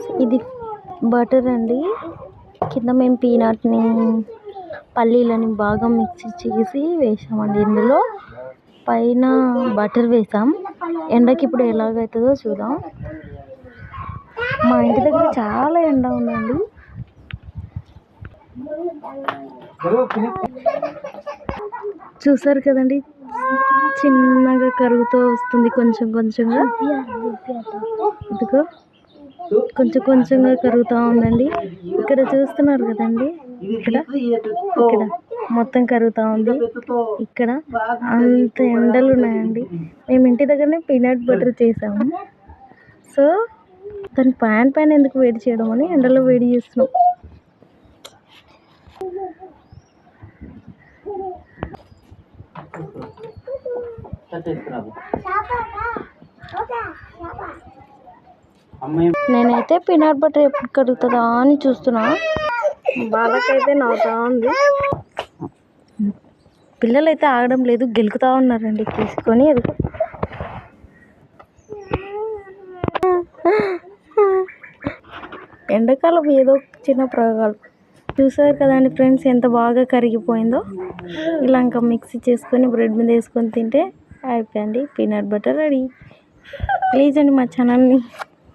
Friends ఇది butter అండి. కింద మేము పీనట్ని పల్లీలని బాగా మిక్సీ చేసి వేసామండి ఇందులో. పైన బటర్ వేసాం. ఎండకి ఇప్పుడు ఎలాగవుతుందో చూద్దాం. మా ఇంటి దగ్గర చాలా ఎండ ఉందండి. చూసారు కదండి చిన్నగా కరుగుతూ వస్తుంది కొంచెం కొంచెంగా. ఇదిగో కొంచెం కొంచెంగా కరుగుతూ ఉందండి. ఇక్కడ చూస్తున్నారు కదండి. ఇక్కడ ఇక్కడ మొత్తం కరుగుతూ ఉంది. ఇక్కడ అంత ఎండలు ఉన్నాయండి మేము ఇంటి దగ్గరనే పీనట్ బటర్ చేసాము. సో దాని ప్యాన్ పైన ఎందుకు వేడి చేయడం అని ఎండలో వేడి చేస్తున్నాం. అమ్మాయి నేనైతే పీనట్ బటర్ ఎప్పుడు కడుగుతుందా అని చూస్తున్నా. బాలకైతే నవ్వుతా ఉంది. పిల్లలు అయితే ఆగడం లేదు గెలుకుతా ఉన్నారండి. తీసుకొని అది. ఎండాకాలం ఏదో చిన్న ప్రయోగాలు. చూసారు కదండి ఫ్రెండ్స్ ఎంత బాగా కరిగిపోయిందో. ఇలా ఇంకా మిక్సీ చేసుకొని బ్రెడ్ మీద వేసుకొని తింటే అయిపోయింది. Peanut butter ready. ప్లీజ్ అండి మా ఛానల్ని.